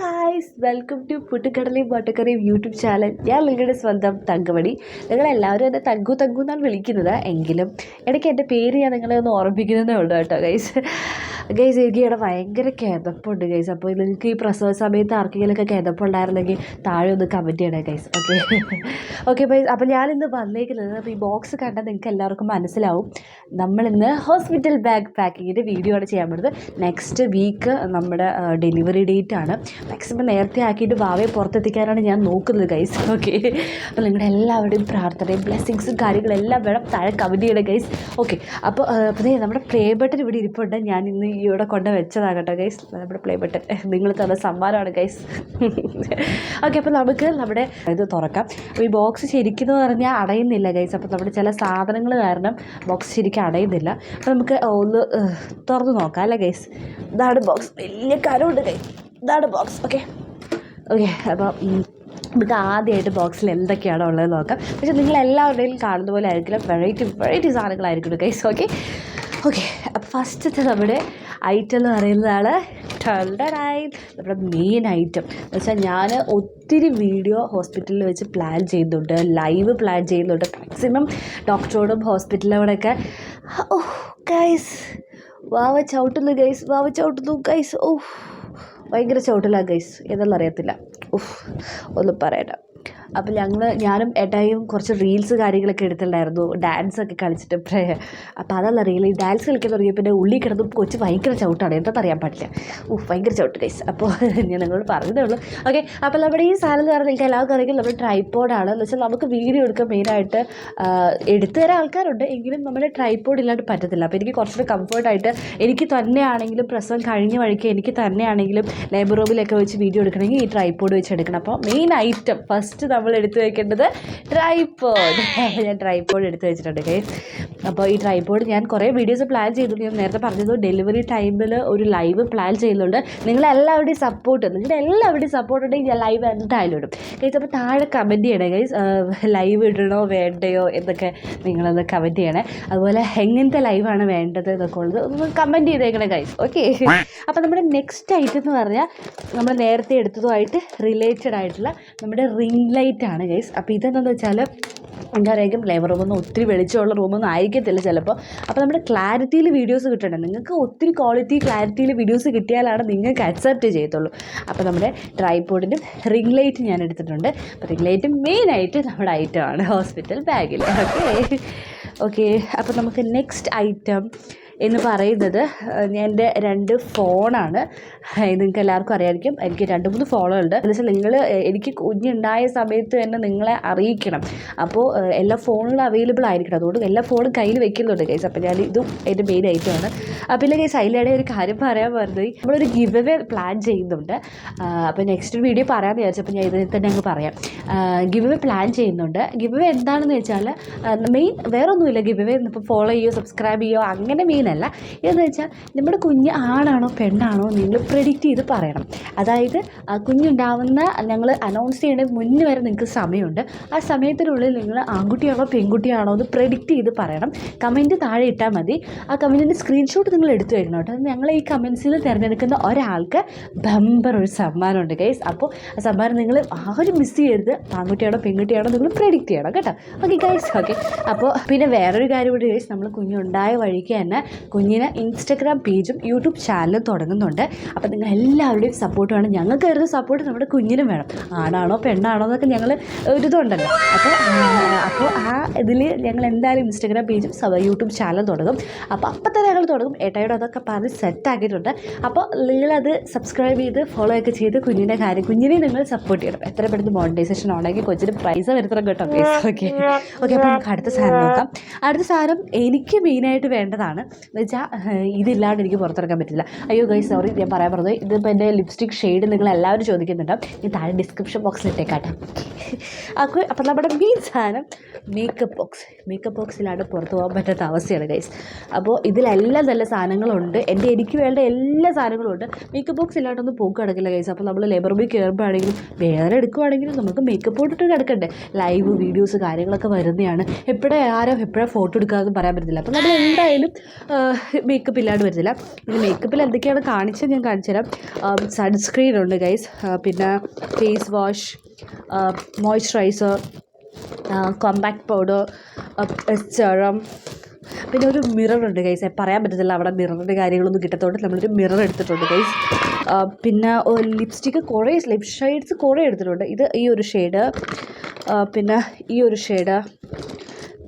Guys welcome to പുട്ടുകടലയും പൊട്ടക്കറിയും YouTube channel ഞാൻ നിങ്ങളുടെ സ്വന്തം തങ്കമണി. നിങ്ങളെല്ലാവരും എന്നെ തങ്കു തങ്കു എന്നാണ് വിളിക്കുന്നത്. എങ്കിലും ഇടയ്ക്ക് എന്റെ പേര് ഞാൻ നിങ്ങളെ ഒന്ന് ഓർമ്മിക്കുന്നതേ ഉള്ളൂ കേട്ടോ ഗൈസ് ഗൈസ് എനിക്ക് ഇവിടെ ഭയങ്കര കിതപ്പുണ്ട് ഗൈസ് അപ്പോൾ നിങ്ങൾക്ക് ഈ പ്രസവ സമയത്ത് ആർക്കെങ്കിലുമൊക്കെ കിതപ്പുണ്ടായിരുന്നെങ്കിൽ താഴെ ഒന്ന് കമന്റ് ചെയ്യണേ ഗൈസ് ഓക്കെ ഓക്കെ ഗൈസ് അപ്പോൾ ഞാനിന്ന് വന്നേക്കുന്നത് അപ്പോൾ ഈ ബോക്സ് കണ്ടാൽ നിങ്ങൾക്ക് എല്ലാവർക്കും മനസ്സിലാവും. നമ്മളിന്ന് ഹോസ്പിറ്റൽ ബാഗ് പാക്കിങ്ങിന്റെ വീഡിയോ ആണ് ചെയ്യാൻ പറ്റുന്നത് നെക്സ്റ്റ് വീക്ക് നമ്മുടെ ഡെലിവറി ഡേറ്റ് ആണ്. മാക്സിമം നേരത്തെ ആക്കിയിട്ട് ഭാവയെ പുറത്തെത്തിക്കാനാണ് ഞാൻ നോക്കുന്നത് ഗൈസ് ഓക്കെ അപ്പോൾ നിങ്ങളുടെ എല്ലാവരുടെയും പ്രാർത്ഥനയും ബ്ലെസ്സിങ്സും കാര്യങ്ങളെല്ലാം വേണം താഴെ കമന്റ് ചെയ്യണം ഗൈസ് ഓക്കെ അപ്പോൾ അപ്പോൾ നമ്മുടെ പ്ലേ ബട്ടൺ ഇവിടെ ഇരിപ്പുണ്ട്. ഞാൻ ഇന്ന് ഇവിടെ കൊണ്ട് വെച്ചതാകട്ടെ ഗൈസ് നമ്മുടെ പ്ലേ ബട്ടൺ നിങ്ങൾ തന്ന സമ്മാനമാണ് ഗൈസ് ഓക്കെ അപ്പോൾ നമുക്ക് നമ്മുടെ ഇത് തുറക്കാം. അപ്പോൾ ഈ ബോക്സ് ശരിക്കും പറഞ്ഞാൽ അടയുന്നില്ല ഗൈസ് അപ്പോൾ നമ്മുടെ ചില സാധനങ്ങൾ കാരണം ബോക്സ് ശരിക്കും അടയുന്നില്ല. അപ്പോൾ നമുക്ക് ഒന്ന് തുറന്ന് നോക്കാം അല്ലേ ഗൈസ് ഇതാണ് ബോക്സ് വലിയ കരമുണ്ട് ഗൈസ് ഇതാണ് ബോക്സ് ഓക്കെ ഓക്കെ അപ്പോൾ നമുക്ക് ആദ്യമായിട്ട് ബോക്സിൽ എന്തൊക്കെയാണ് ഉള്ളത് നോക്കാം. പക്ഷേ നിങ്ങൾ എല്ലാവരുടെയും കാണുന്ന പോലെ ആയിരിക്കില്ല. വെറൈറ്റി വെറൈറ്റി സാധനങ്ങളായിരിക്കും ഗൈസ് ഓക്കെ ഓക്കെ അപ്പോൾ ഫസ്റ്റത്തെ നമ്മുടെ ഐറ്റം എന്ന് പറയുന്നതാണ് ടണ്ടറായി നമ്മുടെ മെയിൻ ഐറ്റം എന്ന് വെച്ചാൽ ഞാൻ ഒത്തിരി വീഡിയോ ഹോസ്പിറ്റലിൽ വെച്ച് പ്ലാൻ ചെയ്യുന്നുണ്ട് ലൈവ് പ്ലാൻ ചെയ്യുന്നുണ്ട് മാക്സിമം ഡോക്ടറോടും ഹോസ്പിറ്റലിനോടൊക്കെ ഓ ഗൈസ് വാവ ചവിട്ടുന്നു ഗൈസ് വാവ ചവിട്ടുന്നു ഗൈസ് ഓ ഭയങ്കര ചവിട്ടില്ല ഗൈസ് ഏതെല്ലാം അറിയത്തില്ല. ഉഫ് ഒന്നും പറയണ്ട. അപ്പോൾ ഞങ്ങൾ ഞാനും ഏട്ടായും കുറച്ച് റീൽസ് കാര്യങ്ങളൊക്കെ എടുത്തിട്ടുണ്ടായിരുന്നു. ഡാൻസൊക്കെ കളിച്ചിട്ട് അപ്പോൾ അതല്ല റീൽ ഈ ഡാൻസ് കളിക്കാൻ തുടങ്ങിയ പിന്നെ ഉള്ളി കിടന്ന് കൊച്ച് ഭയങ്കര ചവിട്ടാണ്. എന്താ അറിയാൻ പാടില്ല. ഉഫ് ഭയങ്കര ചവിട്ട് ഗൈസ് അപ്പോൾ ഞാൻ നിങ്ങളോട് പറഞ്ഞതേ ഉള്ളൂ. ഓക്കെ അപ്പോൾ നമ്മുടെ ഈ സാധനം എന്ന് പറഞ്ഞാൽ നിങ്ങൾക്ക് എല്ലാവർക്കും അറിയാം. നമ്മുടെ ട്രൈപ്പോഡാണ് എന്ന് വെച്ചാൽ നമുക്ക് വീഡിയോ എടുക്കാൻ മെയിനായിട്ട് എടുത്തു തരാൻ ആൾക്കാരുണ്ട്. എങ്കിലും നമ്മുടെ ട്രൈപ്പോഡ് ഇല്ലാണ്ട് പറ്റത്തില്ല. അപ്പോൾ എനിക്ക് കുറച്ചുകൂടെ കംഫർട്ടായിട്ട് എനിക്ക് തന്നെയാണെങ്കിലും പ്രസവം കഴിഞ്ഞ വഴിക്ക് എനിക്ക് തന്നെയാണെങ്കിലും ലൈബ്രറിയിലൊക്കെ വെച്ച് വീഡിയോ എടുക്കണമെങ്കിൽ ഈ ട്രൈപ്പോഡ് വെച്ച് എടുക്കണം. അപ്പോൾ മെയിൻ ഐറ്റം ഫസ്റ്റ് നമ്മൾ എടുത്തു വെക്കേണ്ടത് ട്രൈപ്പോഡ് ഞാൻ ട്രൈപ്പോഡ് എടുത്തു വെച്ചിട്ടുണ്ട് ഗൈസ് അപ്പോൾ ഈ ട്രൈപ്പോഡ് ഞാൻ കുറേ വീഡിയോസ് പ്ലാൻ ചെയ്തു ഞാൻ നേരത്തെ പറഞ്ഞത് ഡെലിവറി ടൈമിൽ ഒരു ലൈവ് പ്ലാൻ ചെയ്യുന്നുണ്ട്. നിങ്ങളെല്ലാവരുടെയും സപ്പോർട്ട് നിങ്ങളുടെ എല്ലാവരുടെയും സപ്പോർട്ട് ഉണ്ടെങ്കിൽ ഞാൻ ലൈവ് എന്തായാലും ഇടും. ഗൈസ് അപ്പോൾ താഴെ കമന്റ് ചെയ്യണേ ഗൈസ് ലൈവ് ഇടണോ വേണ്ടയോ എന്നൊക്കെ നിങ്ങളൊന്ന് കമന്റ് ചെയ്യണേ. അതുപോലെ എങ്ങനത്തെ ലൈവാണ് വേണ്ടത് എന്നൊക്കെ ഉള്ളത് ഒന്ന് കമന്റ് ചെയ്തേക്കണേ ഗൈസ് ഓക്കെ അപ്പോൾ നമ്മുടെ നെക്സ്റ്റ് ഐറ്റം എന്ന് പറഞ്ഞാൽ നമ്മൾ നേരത്തെ എടുത്തതുമായിട്ട് റിലേറ്റഡ് ആയിട്ടുള്ള നമ്മുടെ റിംഗ് ലൈറ്റ് ആണ് ഗൈസ് അപ്പോൾ ഇതെന്താണെന്ന് വെച്ചാൽ എന്താ എന്തായിരിക്കും ലേബർ റൂമൊന്നും ഒത്തിരി വെളിച്ചമുള്ള റൂമൊന്നും ആയിരിക്കത്തില്ല ചിലപ്പോൾ അപ്പോൾ നമ്മുടെ ക്ലാരിറ്റിയിൽ വീഡിയോസ് കിട്ടണം നിങ്ങൾക്ക് ഒത്തിരി ക്വാളിറ്റി ക്ലാരിറ്റിയിൽ വീഡിയോസ് കിട്ടിയാലാണ് നിങ്ങൾക്ക് അക്സെപ്റ്റ് ചെയ്യത്തുള്ളൂ. അപ്പോൾ നമ്മുടെ ട്രൈപോഡിന്റെ റിംഗ് ലൈറ്റ് ഞാൻ എടുത്തിട്ടുണ്ട്. അപ്പോൾ റിംഗ് ലൈറ്റ് മെയിനായിട്ട് നമ്മുടെ ഐറ്റമാണ് ഹോസ്പിറ്റൽ ബാഗിൽ ഓക്കെ ഓക്കെ അപ്പോൾ നമുക്ക് നെക്സ്റ്റ് ഐറ്റം എന്ന് പറയുന്നത് എന്റെ രണ്ട് ഫോണാണ്. നിങ്ങൾക്ക് എല്ലാവർക്കും അറിയാമായിരിക്കും എനിക്ക് രണ്ട് മൂന്ന് ഫോണുകളുണ്ട്. എന്ന് വെച്ചാൽ നിങ്ങൾ എനിക്ക് കുഞ്ഞുണ്ടായ സമയത്ത് തന്നെ നിങ്ങളെ അറിയിക്കണം. അപ്പോൾ എല്ലാ ഫോണുകളും അവൈലബിൾ ആയിരിക്കണം. അതുകൊണ്ട് എല്ലാ ഫോണും കയ്യിൽ വെക്കുന്നുണ്ട് കേസ് അപ്പോൾ ഞാൻ ഇതും എന്റെ മെയിൻ ഐറ്റമാണ് അപ്പോൾ ഇല്ല കേസ് അതിലിടെ ഒരു കാര്യം പറയാൻ പറഞ്ഞത് നമ്മളൊരു ഗിവ് അവേ പ്ലാൻ ചെയ്യുന്നുണ്ട് അപ്പോൾ നെക്സ്റ്റ് വീഡിയോ പറയാമെന്ന് വിചാരിച്ചപ്പോൾ ഞാൻ ഇതിൽ തന്നെ അങ്ങ് പറയാം. ഗിവ് അവേ പ്ലാൻ ചെയ്യുന്നുണ്ട്. ഗിവ് അവേ എന്താണെന്ന് വെച്ചാൽ മെയിൻ വേറൊന്നുമില്ല. ഗിവ് അവേ ഇപ്പോൾ ഫോളോ ചെയ്യുമോ സബ്സ്ക്രൈബ് ചെയ്യുമോ അങ്ങനെ മെയിൻ അല്ല എന്ന് വെച്ചാൽ നമ്മുടെ കുഞ്ഞ് ആണാണോ പെണ്ണാണോ നിങ്ങൾ പ്രെഡിക്റ്റ് ചെയ്ത് പറയണം. അതായത് കുഞ്ഞുണ്ടാവുന്ന ഞങ്ങൾ അനൗൺസ് ചെയ്യുന്നതിന് മുന്നേ വരെ നിങ്ങൾക്ക് സമയമുണ്ട്. ആ സമയത്തിനുള്ളിൽ നിങ്ങൾ ആൺകുട്ടിയാണോ പെൺകുട്ടിയാണോ എന്ന് പ്രെഡിക്റ്റ് ചെയ്ത് പറയണം. കമന്റ് താഴെ ഇട്ടാൽ മതി. ആ കമന്റിന്റെ സ്ക്രീൻഷോട്ട് നിങ്ങൾ എടുത്തു വരണം കേട്ടോ. ഞങ്ങൾ ഈ കമൻസിൽ തിരഞ്ഞെടുക്കുന്ന ഒരാൾക്ക് ബമ്പർ ഒരു സമ്മാനമുണ്ട് ഗൈസ് അപ്പോൾ ആ സമ്മാനം നിങ്ങൾ ആരും മിസ് ചെയ്യരുത്. ആൺകുട്ടിയാണോ പെൺകുട്ടിയാണോ നിങ്ങൾ പ്രെഡിക്റ്റ് ചെയ്യണം കേട്ടോ. ഓക്കെ ഗൈസ് ഓക്കെ അപ്പോൾ പിന്നെ വേറൊരു കാര്യം കൂടി ഗൈസ് നമ്മൾ കുഞ്ഞുണ്ടായ വഴിക്ക് തന്നെ കുഞ്ഞിന് ഇൻസ്റ്റഗ്രാം പേജും യൂട്യൂബ് ചാനലും തുടങ്ങുന്നുണ്ട്. അപ്പോൾ നിങ്ങൾ എല്ലാവരുടെയും സപ്പോർട്ട് വേണം. ഞങ്ങൾക്ക് വരുന്ന സപ്പോർട്ട് നമ്മുടെ കുഞ്ഞിനും വേണം. ആണാണോ പെണ്ണാണോ എന്നൊക്കെ ഞങ്ങൾ ഒരിതുണ്ടല്ലോ. അപ്പോൾ അപ്പോൾ ആ ഇതിൽ ഞങ്ങൾ എന്തായാലും ഇൻസ്റ്റഗ്രാം പേജും യൂട്യൂബ് ചാനലും തുടങ്ങും. അപ്പോൾ അപ്പം തന്നെ ഞങ്ങൾ തുടങ്ങും. ഏട്ടായോട് അതൊക്കെ പറഞ്ഞ് സെറ്റ് ആക്കിയിട്ടുണ്ട്. അപ്പോൾ നിങ്ങളത് സബ്സ്ക്രൈബ് ചെയ്ത് ഫോളോ ഒക്കെ ചെയ്ത് കുഞ്ഞിന്റെ കാര്യം കുഞ്ഞിനെ നിങ്ങൾ സപ്പോർട്ട് ചെയ്യണം. എത്ര പെട്ടെന്ന് മോണിറ്റൈസേഷൻ ഉണ്ടെങ്കിൽ കൊച്ചിന് പൈസ വരുത്തണം കേട്ടോ ഓക്കെ ഓക്കെ അപ്പോൾ നമുക്ക് അടുത്ത സാധനം നോക്കാം. അടുത്ത സാധനം എനിക്ക് മെയിനായിട്ട് വേണ്ടതാണ്. വെച്ചാൽ ഇതില്ലാണ്ട് എനിക്ക് പുറത്തിറക്കാൻ പറ്റില്ല. അയ്യോ ഗൈസ് സോറി ഞാൻ പറയാൻ പറഞ്ഞത് ഇതിപ്പോൾ എന്റെ ലിപ്സ്റ്റിക് ഷെയ്ഡ് നിങ്ങൾ എല്ലാവരും ചോദിക്കുന്നുണ്ട്. ഞാൻ താഴെ ഡിസ്ക്രിപ്ഷൻ ബോക്സിൽ ഇട്ടേക്കാട്ടെ. അപ്പോൾ അപ്പോൾ നമ്മുടെ മെയിൻ സാധനം മേക്കപ്പ് ബോക്സ് മേക്കപ്പ് ബോക്സിലാണ് പുറത്ത് പോകാൻ പറ്റാത്ത അവസ്ഥയാണ് ഗൈസ് അപ്പോൾ ഇതിലെല്ലാം നല്ല സാധനങ്ങളുണ്ട്. എന്റെ എനിക്ക് വേണ്ട എല്ലാ സാധനങ്ങളും ഉണ്ട്. മേക്കപ്പ് ബോക്സ് ഇല്ലാണ്ടൊന്നും പോക്ക് കിടക്കില്ല ഗൈസ് അപ്പോൾ നമ്മൾ ലേബർ റൂമിൽ കയറുമ്പോഴാണെങ്കിലും വേറെ എടുക്കുവാണെങ്കിലും നമുക്ക് മേക്കപ്പ് ഇട്ടിട്ട് കിടക്കണ്ടേ ലൈവ് വീഡിയോസ് കാര്യങ്ങളൊക്കെ വരുന്നതാണ്. എപ്പോഴാണ് ആരോ എപ്പോഴാണ് ഫോട്ടോ എടുക്കാമെന്ന് പറയാൻ പറ്റത്തില്ല. അപ്പോൾ നമ്മൾ എന്തായാലും മേക്കപ്പ് ഇല്ലാണ്ട് വരുന്നില്ല. പിന്നെ മേക്കപ്പിൽ എന്തൊക്കെയാണ് കാണിച്ചത് ഞാൻ കാണിച്ചു തരാം. സൺസ്ക്രീൻ ഉണ്ട് ഗൈസ് പിന്നെ face wash moisturiser compact powder serum പിന്നെ ഒരു മിറർ ഉണ്ട് ഗൈസ് പറയാൻ പറ്റത്തില്ല അവിടെ മിററിന്റെ കാര്യങ്ങളൊന്നും കിട്ടത്തോണ്ട് നമ്മളൊരു മിറർ എടുത്തിട്ടുണ്ട് ഗൈസ് പിന്നെ ലിപ്സ്റ്റിക്ക് കുറേ ലിപ് ഷെയ്ഡ്സ് കുറേ എടുത്തിട്ടുണ്ട്. ഇത് ഈ ഒരു ഷെയ്ഡ് പിന്നെ ഈ ഒരു ഷെയ്ഡ്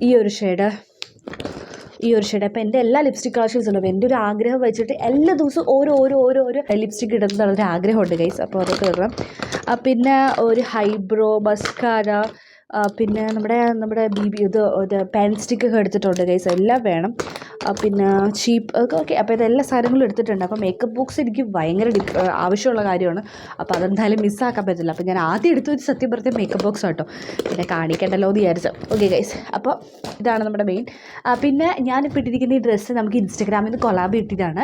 ഈ ഒരു ഷെയ്ഡ് ഈ ഒരു ഷെയ്ഡ്. അപ്പോൾ എന്റെ എല്ലാ ലിപ്സ്റ്റിക് കളക്ഷൻസ് ഉണ്ട്? എന്റെ ഒരു ആഗ്രഹം വെച്ചിട്ട് എല്ലാ ദിവസവും ഓരോ ഓരോ ഓരോ ഓരോ ലിപ്സ്റ്റിക് ഇടുന്നതാണ് ഒരു ആഗ്രഹമുണ്ട് ഗൈസ് അപ്പോൾ അതൊക്കെ ഇടണം. പിന്നെ ഒരു ഹൈബ്രോ മസ്കാര പിന്നെ നമ്മുടെ നമ്മുടെ ബി ബി ഇത് ഇത് പെൻ സ്റ്റിക്കൊക്കെ എടുത്തിട്ടുണ്ട് ഗൈസ് എല്ലാം വേണം. പിന്നെ ചീപ്പ് ഒക്കെ ഓക്കെ അപ്പോൾ ഇതെല്ലാ സാധനങ്ങളും എടുത്തിട്ടുണ്ട്. അപ്പോൾ മേക്കപ്പ് ബോക്സ് എനിക്ക് ഭയങ്കര ആവശ്യമുള്ള കാര്യമാണ്. അപ്പോൾ അതെന്തായാലും മിസ്സാക്കാൻ പറ്റില്ല. അപ്പോൾ ഞാൻ ആദ്യം എടുത്തു വെച്ച് സത്യം പറഞ്ഞ മേക്കപ്പ് ബോക്സ് കേട്ടോ പിന്നെ കാണിക്കേണ്ടല്ലോ എന്ന് വിചാരിച്ചു. ഓക്കെ ഗൈസ് അപ്പോൾ ഇതാണ് നമ്മുടെ മെയിൻ പിന്നെ ഞാനിപ്പോൾ ഇട്ടിരിക്കുന്ന ഈ ഡ്രസ്സ് നമുക്ക് ഇൻസ്റ്റഗ്രാമിൽ നിന്ന് കൊലാബ് ഇട്ടിട്ടാണ്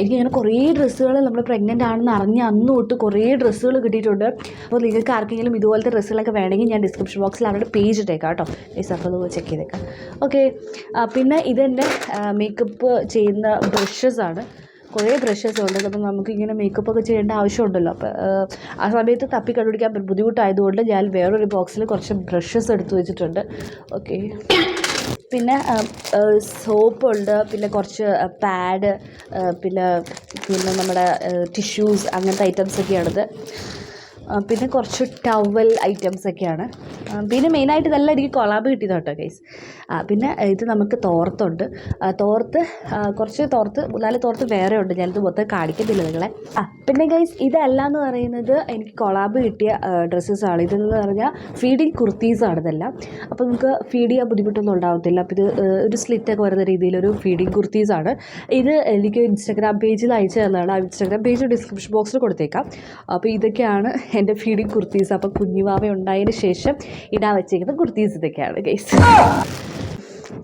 എനിക്കങ്ങനെ കുറേ ഡ്രസ്സുകൾ നമ്മൾ പ്രഗ്നന്റ് ആണെന്ന് അറിഞ്ഞ് അന്ന് തൊട്ട് കുറേ ഡ്രസ്സുകൾ കിട്ടിയിട്ടുണ്ട്. അപ്പോൾ നിങ്ങൾക്ക് ആർക്കെങ്കിലും ഇതുപോലത്തെ ഡ്രസ്സുകളൊക്കെ വേണമെങ്കിൽ ഞാൻ ഡിസ്ക്രിപ്ഷൻ ബോക്സിൽ അവരുടെ പേജ് ഇട്ടേക്കാം കേട്ടോ ഈ സഫ് ഒന്ന് ചെക്ക് ചെയ്തേക്കാം. ഓക്കെ പിന്നെ ഇതെന്റെ മേക്കപ്പ് ചെയ്യുന്ന ബ്രഷസ് ആണ്. കുറേ ബ്രഷസ് ഉണ്ട്. അപ്പം നമുക്ക് ഇങ്ങനെ മേക്കപ്പ് ഒക്കെ ചെയ്യേണ്ട ആവശ്യമുണ്ടല്ലോ. അപ്പോൾ ആ സമയത്ത് തപ്പി കണ്ടുപിടിക്കാൻ ബുദ്ധിമുട്ടായതുകൊണ്ട് ഞാൻ വേറൊരു ബോക്സിൽ കുറച്ച് ബ്രഷസ് എടുത്തു വെച്ചിട്ടുണ്ട്. ഓക്കെ പിന്നെ സോപ്പുണ്ട് പിന്നെ കുറച്ച് പാഡ് പിന്നെ പിന്നെ നമ്മുടെ ടിഷ്യൂസ് അങ്ങനത്തെ ഐറ്റംസ് ഒക്കെയാണിത്. പിന്നെ കുറച്ച് ടവൽ ഐറ്റംസ് ഒക്കെയാണ്. ആ, പിന്നെ മെയിനായിട്ട് ഇതെല്ലാം എനിക്ക് കൊളാബ് കിട്ടിയത് കേട്ടോ ഗൈസ് പിന്നെ ഇത് നമുക്ക് തോർത്തുണ്ട്. തോർത്ത് കുറച്ച് തോർത്ത് നാല് തോർത്ത് വേറെ ഉണ്ട്. ഞാനിത് മൊത്തം കാണിക്കത്തില്ല നിങ്ങളെ. ആ പിന്നെ ഗൈസ് ഇതല്ല എന്ന് പറയുന്നത് എനിക്ക് കൊളാബ് കിട്ടിയ ഡ്രസ്സസാണ് ഇതെന്ന് പറഞ്ഞാൽ ഫീഡിങ് കുർത്തീസാണ് ഇതെല്ലാം. അപ്പോൾ നമുക്ക് ഫീഡ് ചെയ്യാൻ ബുദ്ധിമുട്ടൊന്നും ഉണ്ടാകത്തില്ല അപ്പോൾ ഇത് ഒരു സ്ലിറ്റൊക്കെ വരുന്ന രീതിയിലൊരു ഫീഡിങ് കുർത്തീസാണ് ഇത് എനിക്ക് ഇൻസ്റ്റാഗ്രാം പേജിൽ അയച്ചു തന്നതാണ്. ആ ഇൻസ്റ്റാഗ്രാം പേജ് ഡിസ്ക്രിപ്ഷൻ ബോക്സിൽ കൊടുത്തേക്കാം. അപ്പോൾ ഇതൊക്കെയാണ് എന്റെ ഫീഡിങ് കുർത്തീസ്. അപ്പോൾ കുഞ്ഞുവാവ ഉണ്ടായതിന് ശേഷം ഇടാൻ വെച്ചേക്കുന്ന കുർത്തീസ് ഇതൊക്കെയാണ് ഗൈസ്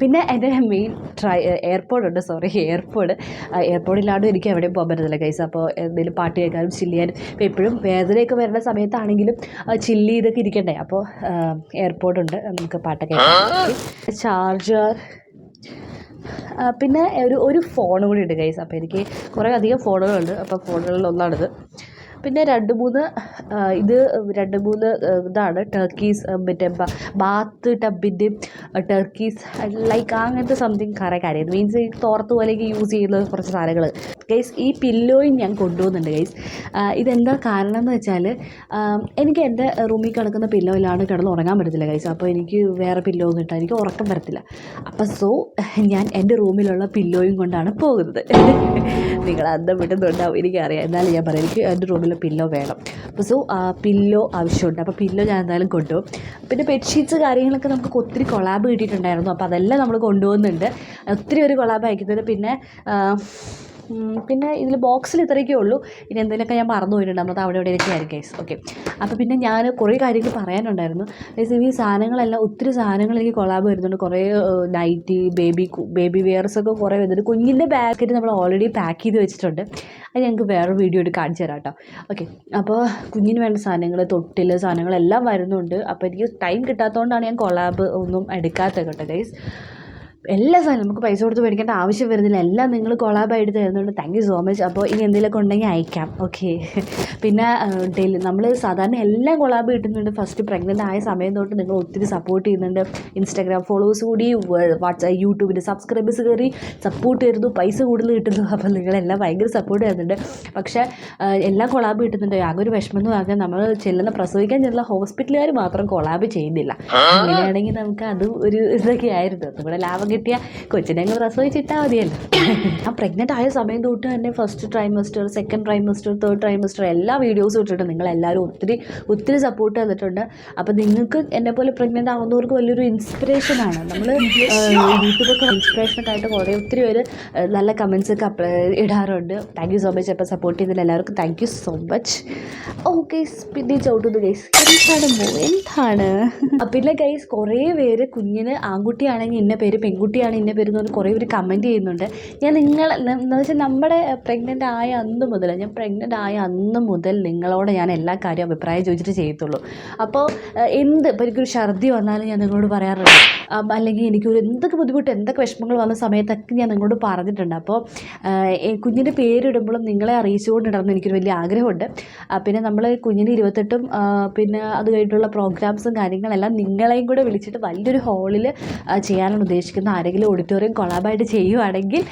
പിന്നെ എന്റെ മെയിൻ ട്രൈ എയർപോർട്ട് ഉണ്ട്. സോറി എയർപോർട്ട് എയർപോർട്ടിലാണ്ടും എനിക്ക് എവിടെയും പോകാൻ പറ്റത്തില്ല കൈസ് അപ്പോൾ എന്തെങ്കിലും പാട്ട് കേൾക്കാനും ചില്ലിയാനും ഇപ്പോൾ എപ്പോഴും വേദനയൊക്കെ വരുന്ന സമയത്താണെങ്കിലും ചില്ലി ഇതൊക്കെ ഇരിക്കണ്ടേ? അപ്പോൾ എയർപോർട്ട് ഉണ്ട്. നമുക്ക് പാട്ടൊക്കെ ചാർജർ പിന്നെ ഒരു ഒരു ഫോണും കൂടി ഉണ്ട് കൈസ് അപ്പോൾ എനിക്ക് കുറേ അധികം ഫോണുകളുണ്ട് അപ്പോൾ ഫോണുകളിൽ ഒന്നാണിത്. പിന്നെ രണ്ട് മൂന്ന് ഇത് രണ്ട് മൂന്ന് ഇതാണ് ടർക്കീസ് മറ്റേ ബാത്ത് ടബിന്റെ ടർക്കീസ് ലൈക്ക് അങ്ങനത്തെ സംതിങ് കുറേ കാര്യം മീൻസ് ഈ തോർത്ത് പോലെയൊക്കെ യൂസ് ചെയ്യുന്ന കുറച്ച് സാധനങ്ങൾ ഗൈസ് ഈ പില്ലോയും ഞാൻ കൊണ്ടുപോകുന്നുണ്ട് ഗൈസ് ഇതെന്താ കാരണം എന്ന് വെച്ചാൽ എനിക്ക് എന്റെ റൂമിൽ കിടക്കുന്ന പില്ലോയിലാണ് കിടന്ന് ഉറങ്ങാൻ പറ്റത്തില്ല ഗൈസ് അപ്പോൾ എനിക്ക് വേറെ പില്ലോ ഒന്നും ഇട്ടാൽ എനിക്ക് ഉറക്കം വരത്തില്ല. അപ്പോൾ സോ ഞാൻ എന്റെ റൂമിലുള്ള പില്ലോയും കൊണ്ടാണ് പോകുന്നത്. നിങ്ങൾ അന്തം വിട്ടുന്നുണ്ടാവും എനിക്കറിയാം. എന്നാലും ഞാൻ പറയാം എനിക്ക് എന്റെ റൂമിൽ പില്ലോ വേണം. അപ്പോൾ സോ പില്ലോ ആവശ്യമുണ്ട്. അപ്പോൾ പില്ലോ ഞാൻ എന്തായാലും കൊണ്ടുപോകും. പിന്നെ ബെഡ്ഷീറ്റ്സ് കാര്യങ്ങളൊക്കെ നമുക്ക് ഒത്തിരി കൊളാബ് കിട്ടിയിട്ടുണ്ടായിരുന്നു. അപ്പോൾ അതെല്ലാം നമ്മൾ കൊണ്ടുപോകുന്നുണ്ട്. ഒത്തിരി ഒരു കൊളാബ് അയക്കുന്നത് പിന്നെ പിന്നെ ഇതിൽ ബോക്സിൽ ഇത്രയൊക്കെ ഉള്ളൂ. ഇനി എന്തെങ്കിലുമൊക്കെ ഞാൻ മറന്നു പോയിട്ടുണ്ട്. അത് അവിടെ ഇവിടെ ആയിരിക്കും കേസ് ഓക്കെ അപ്പോൾ പിന്നെ ഞാൻ കുറേ കാര്യങ്ങൾ പറയാനുണ്ടായിരുന്നു. ഈ സാധനങ്ങളെല്ലാം ഒത്തിരി സാധനങ്ങൾ എനിക്ക് കൊളാബ് വരുന്നുണ്ട്. കുറേ നൈറ്റി ബേബി ബേബി വെയർസൊക്കെ കുറേ വരുന്നുണ്ട്. കുഞ്ഞിന്റെ ബാഗിൽ നമ്മൾ ഓൾറെഡി പാക്ക് ചെയ്ത് വെച്ചിട്ടുണ്ട്. അത് ഞങ്ങൾക്ക് വേറെ വീഡിയോ എടുത്ത് കാണിച്ചു തരാം കേട്ടോ ഓക്കെ അപ്പോൾ കുഞ്ഞിന് വേണ്ട സാധനങ്ങൾ തൊട്ടിൽ സാധനങ്ങളെല്ലാം വരുന്നുണ്ട്. അപ്പോൾ എനിക്ക് ടൈം കിട്ടാത്തതുകൊണ്ടാണ് ഞാൻ കൊളാബ് ഒന്നും എടുക്കാത്തത് കേട്ടോ ഗൈസ് എല്ലാ സാധനവും നമുക്ക് പൈസ കൊടുത്ത് മേടിക്കേണ്ട ആവശ്യം വരുന്നില്ല. എല്ലാം നിങ്ങൾ കൊളാബായിട്ട് തരുന്നുണ്ട്. താങ്ക് യു സോ മച്ച് അപ്പോൾ ഇനി എന്തെങ്കിലുമൊക്കെ ഉണ്ടെങ്കിൽ അയക്കാം. ഓക്കെ പിന്നെ ഡെയിലി നമ്മൾ സാധാരണ എല്ലാം കൊളാബ് കിട്ടുന്നുണ്ട്. ഫസ്റ്റ് പ്രഗ്നന്റ് ആയ സമയം തൊട്ട് നിങ്ങൾ ഒത്തിരി സപ്പോർട്ട് ചെയ്യുന്നുണ്ട്. ഇൻസ്റ്റാഗ്രാം ഫോളോവേഴ്സ് കൂടി വാട്സാപ്പ് യൂട്യൂബിന്റെ സബ്സ്ക്രൈബേഴ്സ് കയറി സപ്പോർട്ട് തരുന്നു. പൈസ കൂടുതൽ കിട്ടുന്നു. അപ്പോൾ നിങ്ങളെല്ലാം ഭയങ്കര സപ്പോർട്ട് ചെയ്യുന്നുണ്ട് പക്ഷേ എല്ലാം കൊളാബ് കിട്ടുന്നുണ്ട്. ആകെ ഒരു വിഷമം എന്ന് പറഞ്ഞാൽ നമ്മൾ ചെല്ലുന്ന പ്രസവിക്കാൻ ചെല്ലുന്ന ഹോസ്പിറ്റലുകാർ മാത്രം കൊളാബ് ചെയ്യുന്നില്ല. അങ്ങനെയാണെങ്കിൽ നമുക്ക് അത് ഒരു ഇതൊക്കെ ആയിരുന്നു. നമ്മുടെ ലാഭം കിട്ടിയ കൊച്ചിനെ അങ്ങ് പ്രസവിച്ചിട്ടാൽ മതിയല്ലോ. ഞാൻ പ്രഗ്നന്റ് ആയ സമയം തൊട്ട് തന്നെ first trimester second trimester third trimester എല്ലാ വീഡിയോസും ഇട്ടിട്ടുണ്ട്. നിങ്ങളെല്ലാവരും ഒത്തിരി ഒത്തിരി സപ്പോർട്ട് തന്നിട്ടുണ്ട്. അപ്പോൾ നിങ്ങൾക്ക് എന്നെ പോലെ പ്രഗ്നന്റ് ആവുന്നവർക്ക് വലിയൊരു ഇൻസ്പിറേഷനാണ് നമ്മൾ യൂട്യൂബൊക്കെ ഇൻസ്പിറേഷനൊക്കെ ആയിട്ട് കുറേ ഒത്തിരി പേര് നല്ല കമൻസ് ഒക്കെ അപ്ല- ഇടാറുണ്ട്. താങ്ക് യു സോ മച്ച് അപ്പോൾ സപ്പോർട്ട് ചെയ്തതിൽ എല്ലാവർക്കും thank you so much okay പിന്നെ ചവിട്ടുന്നു ഗൈസ് എന്താണ് എന്താണ്? പിന്നെ ഗൈസ് കുറേ പേര് കുഞ്ഞിന് ആൺകുട്ടിയാണെങ്കിൽ ഇന്ന പേര് പെൺകുട്ടി പെൺകുട്ടിയാണ് ഇന്ന പേര് പറഞ്ഞ് കുറേ പേര് കമന്റ് ചെയ്യുന്നുണ്ട്. ഞാൻ നിങ്ങൾ എന്ന് വെച്ചാൽ നമ്മുടെ പ്രഗ്നന്റ് ആയ അന്ന് മുതൽ ഞാൻ പ്രഗ്നന്റ് ആയ അന്ന് മുതൽ നിങ്ങളോട് ഞാൻ എല്ലാ കാര്യവും അഭിപ്രായം ചോദിച്ചിട്ട് ചെയ്യത്തുള്ളൂ. അപ്പോൾ എന്ത് ഇപ്പോൾ എനിക്കൊരു ഛർദി വന്നാലും ഞാൻ നിങ്ങളോട് പറയാറുണ്ട്. അല്ലെങ്കിൽ എനിക്കൊരു എന്തൊക്കെ ബുദ്ധിമുട്ട് എന്തൊക്കെ വിഷമങ്ങൾ വന്ന സമയത്തൊക്കെ ഞാൻ നിങ്ങളോട് പറഞ്ഞിട്ടുണ്ട്. അപ്പോൾ കുഞ്ഞിന്റെ പേരിടുമ്പോഴും നിങ്ങളെ അറിയിച്ചുകൊണ്ടിടണമെന്ന് എനിക്കൊരു വലിയ ആഗ്രഹമുണ്ട്. പിന്നെ നമ്മൾ കുഞ്ഞിന് ഇരുപത്തെട്ടും പിന്നെ അത് കഴിഞ്ഞിട്ടുള്ള പ്രോഗ്രാംസും കാര്യങ്ങളെല്ലാം നിങ്ങളെയും കൂടെ വിളിച്ചിട്ട് വലിയൊരു ഹാളിൽ ചെയ്യാനാണ് ഉദ്ദേശിക്കുന്നത്. ആരെങ്കിലും ഓഡിറ്റോറിയം കൊളാബായിട്ട് ചെയ്യുവാണെങ്കിൽ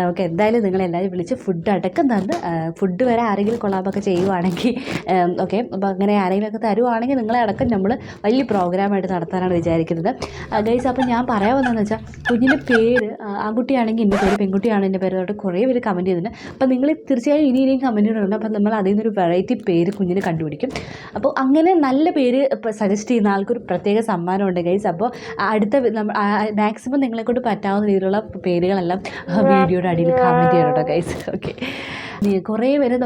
നമുക്ക് എന്തായാലും നിങ്ങളെല്ലാവരും വിളിച്ച് ഫുഡ് അടക്കം തന്ന് ഫുഡ് വരെ ആരെങ്കിലും കൊളാബൊക്കെ ചെയ്യുവാണെങ്കിൽ ഓക്കെ അപ്പോൾ അങ്ങനെ ആരെങ്കിലുമൊക്കെ തരുവാണെങ്കിൽ നിങ്ങളെ അടക്കം നമ്മൾ വലിയ പ്രോഗ്രാമായിട്ട് നടത്താനാണ് വിചാരിക്കുന്നത്. ഗൈസ് അപ്പോൾ ഞാൻ പറയാൻ വന്നതെന്ന് വെച്ചാൽ കുഞ്ഞിന്റെ പേര് ആൺകുട്ടിയാണെങ്കിൽ എന്റെ പേര് പെൺകുട്ടിയാണ് എന്റെ പേര് തൊട്ട് കുറേ പേര് കമന്റ് ചെയ്തിട്ടുണ്ട്. അപ്പോൾ നിങ്ങൾ തീർച്ചയായും ഇനി ഇനിയും കമന്റ് ഇടുന്നുണ്ട് അപ്പോൾ നമ്മൾ അതിൽ നിന്നൊരു വെറൈറ്റി പേര് കുഞ്ഞിന് കണ്ടുപിടിക്കും. അപ്പോൾ അങ്ങനെ നല്ല പേര് ഇപ്പോൾ സജസ്റ്റ് ചെയ്യുന്ന ആൾക്കൊരു പ്രത്യേക സമ്മാനം ഉണ്ട് ഗൈസ് അപ്പോൾ അടുത്ത മാക്സിമം നിങ്ങളെക്കൊണ്ട് പറ്റാവുന്ന രീതിയിലുള്ള പേരുകളെല്ലാം വീഡിയോയുടെ അടിയിൽ കമന്റ് ചെയ്യണം കേട്ടോ ഗൈസ് ഓക്കെ കുറേ പേര്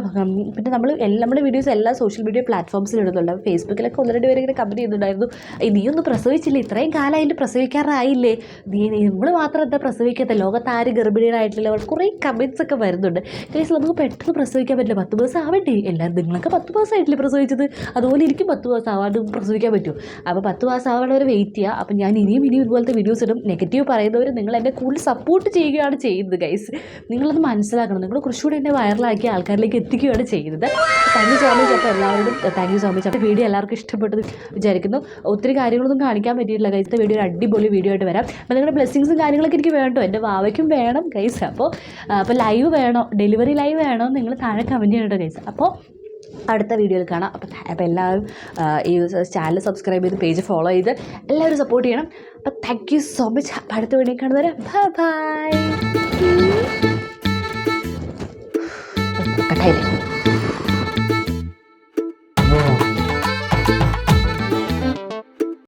പിന്നെ നമ്മൾ എല്ലാ നമ്മുടെ വീഡിയോസ് എല്ലാ സോഷ്യൽ മീഡിയ പ്ലാറ്റ്ഫോംസിൽ ഇടുന്നുണ്ട്. ഫേസ്ബുക്കിലൊക്കെ ഒന്ന് രണ്ട് പേര് ഇങ്ങനെ കമന്റ് ചെയ്യുന്നുണ്ടായിരുന്നു. "ഏയ്, നീ പ്രസവിച്ചില്ല? ഇത്രയും കാലം അതിന്റെ പ്രസവിക്കാറായില്ലേ? നീ നമ്മൾ മാത്രം എന്താ പ്രസവിക്കാത്ത? ലോകത്ത് ആര് ഗർഭിണികളായിട്ടില്ല കുറേ കമന്റ്സ് ഒക്കെ വരുന്നുണ്ട്. കേസ് നമുക്ക് പെട്ടെന്ന് പ്രസവിക്കാൻ പറ്റില്ല. പത്ത് ദിവസം ആവട്ടെ എല്ലാവരും നിങ്ങളൊക്കെ പത്ത് മാസമായിട്ടില്ലേ പ്രസവിച്ചത്? അതുപോലെ എനിക്ക് പത്ത് മാസം ആവാണ്ട് പ്രസവിക്കാൻ പറ്റും. അപ്പോൾ പത്ത് മാസം ആവണവരെ വെയിറ്റ് ചെയ്യുക അപ്പം ഞാൻ ഇനിയും ഇനിയും ഇതുപോലത്തെ വീഡിയോസ് ഇടും. നെഗറ്റീവ് പറയുന്നവർ നിങ്ങൾ എന്നെ കൂടുതൽ സപ്പോർട്ട് ചെയ്യുകയാണ് ചെയ്യുന്നത് ഗൈസ് നിങ്ങളത് മനസ്സിലാക്കണം. നിങ്ങൾ കുറച്ചുകൂടി എന്നെ വൈറലാക്കി ആൾക്കാരിലേക്ക് എത്തിക്കുകയാണ് ചെയ്യുന്നത്. താങ്ക് യു സോ മച്ച് അപ്പോൾ എല്ലാവരോടും താങ്ക് യു സോ മച്ച് അപ്പോൾ വീഡിയോ എല്ലാവർക്കും ഇഷ്ടപ്പെട്ടത് വിചാരിക്കുന്നു. ഒത്തിരി കാര്യങ്ങളൊന്നും കാണിക്കാൻ പറ്റിയിട്ടില്ല ഗൈസ് വീഡിയോ ഒരു അടിപൊളി വീഡിയോ ആയിട്ട് വരാം. അപ്പോൾ നിങ്ങളുടെ ബ്ലെസ്സിങ്സും കാര്യങ്ങളൊക്കെ എനിക്ക് വേണ്ടോ? എന്റെ വാവയ്ക്കും വേണം കൈസ് അപ്പോൾ അപ്പോൾ ലൈവ് വേണോ? ഡെലിവറി ലൈവ് വേണോ? നിങ്ങൾ താഴെ കമന്റ് ചെയ്യണം ഗൈസ് അപ്പോൾ അടുത്ത വീഡിയോയിൽ കാണാം. അപ്പോൾ അപ്പോൾ എല്ലാവരും ആ, ഈ ചാനൽ സബ്സ്ക്രൈബ് ചെയ്ത് പേജ് ഫോളോ ചെയ്ത് എല്ലാവരും സപ്പോർട്ട് ചെയ്യണം. അപ്പോൾ താങ്ക് യു സോ മച്ച് അടുത്ത വീഡിയോ കാണുന്നവരെ ബൈ ബൈ 打开